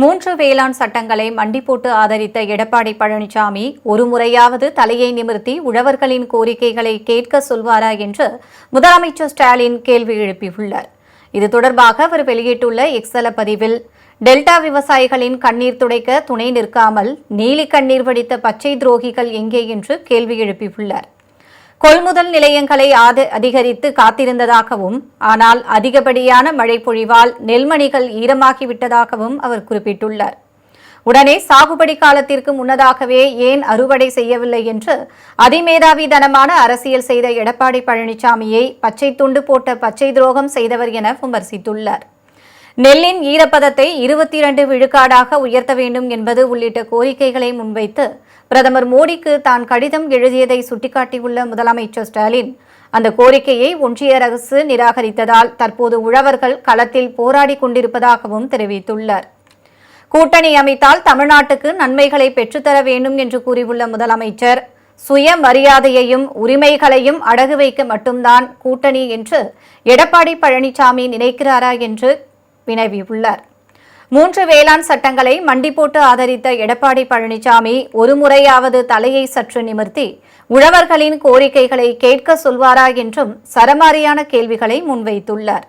மூன்று வேளாண் சட்டங்களை மண்டி போட்டு ஆதரித்த எடப்பாடி பழனிசாமி ஒரு முறையாவது தலையை நிமிர்த்தி உழவர்களின் கோரிக்கைகளை கேட்க சொல்வாரா என்று முதலமைச்சர் ஸ்டாலின் கேள்வி எழுப்பியுள்ளார். இது தொடர்பாக அவர் வெளியிட்டுள்ள எக்ஸல பதிவில் டெல்டா விவசாயிகளின் கண்ணீர் துடைக்க துணை நிற்காமல் நீலி கண்ணீர் வடித்த பச்சை துரோகிகள் எங்கே? என்று கேள்வி எழுப்பியுள்ளார். கொள்முதல் நிலையங்களை ஆத அதிகரித்து காத்திருந்ததாகவும் ஆனால் அதிகப்படியான மழை பொழிவால் நெல்மணிகள் ஈரமாகிவிட்டதாகவும் அவர் குறிப்பிட்டுள்ளார். உடனே சாகுபடி காலத்திற்கு முன்னதாகவே ஏன் அறுவடை செய்யவில்லை என்று அதிமேதாவிதனமான அரசியல் செய்த எடப்பாடி பழனிசாமியை பச்சை துண்டு போட்ட பச்சை துரோகம் செய்தவர் என விமர்சித்துள்ளார். நெல்லின் ஈரப்பதத்தை இருபத்தி இரண்டு விழுக்காடாக உயர்த்த வேண்டும் என்பது உள்ளிட்ட கோரிக்கைகளை முன்வைத்து பிரதமர் மோடிக்கு தான் கடிதம் எழுதியதை சுட்டிக்காட்டியுள்ள முதலமைச்சர் ஸ்டாலின் அந்த கோரிக்கையை ஒன்றிய அரசு நிராகரித்ததால் தற்போது உழவர்கள் களத்தில் போராடி கொண்டிருப்பதாகவும் தெரிவித்துள்ளார். கூட்டணி அமைத்தால் தமிழ்நாட்டுக்கு நன்மைகளை பெற்றுத்தர வேண்டும் என்று கூறியுள்ள முதலமைச்சர் சுய மரியாதையையும் உரிமைகளையும் அடகு வைக்க மட்டும்தான் கூட்டணி என்று எடப்பாடி பழனிசாமி நினைக்கிறாரா என்று வினவியுள்ளார். மூன்று வேளாண் சட்டங்களை மண்டி போட்டு ஆதரித்த எடப்பாடி பழனிசாமி ஒரு முறையாவது தலையை சற்று நிமிர்த்தி உழவர்களின் கோரிக்கைகளை கேட்க சொல்வாரா? என்றும் சரமாரியான கேள்விகளை முன்வைத்துள்ளார்.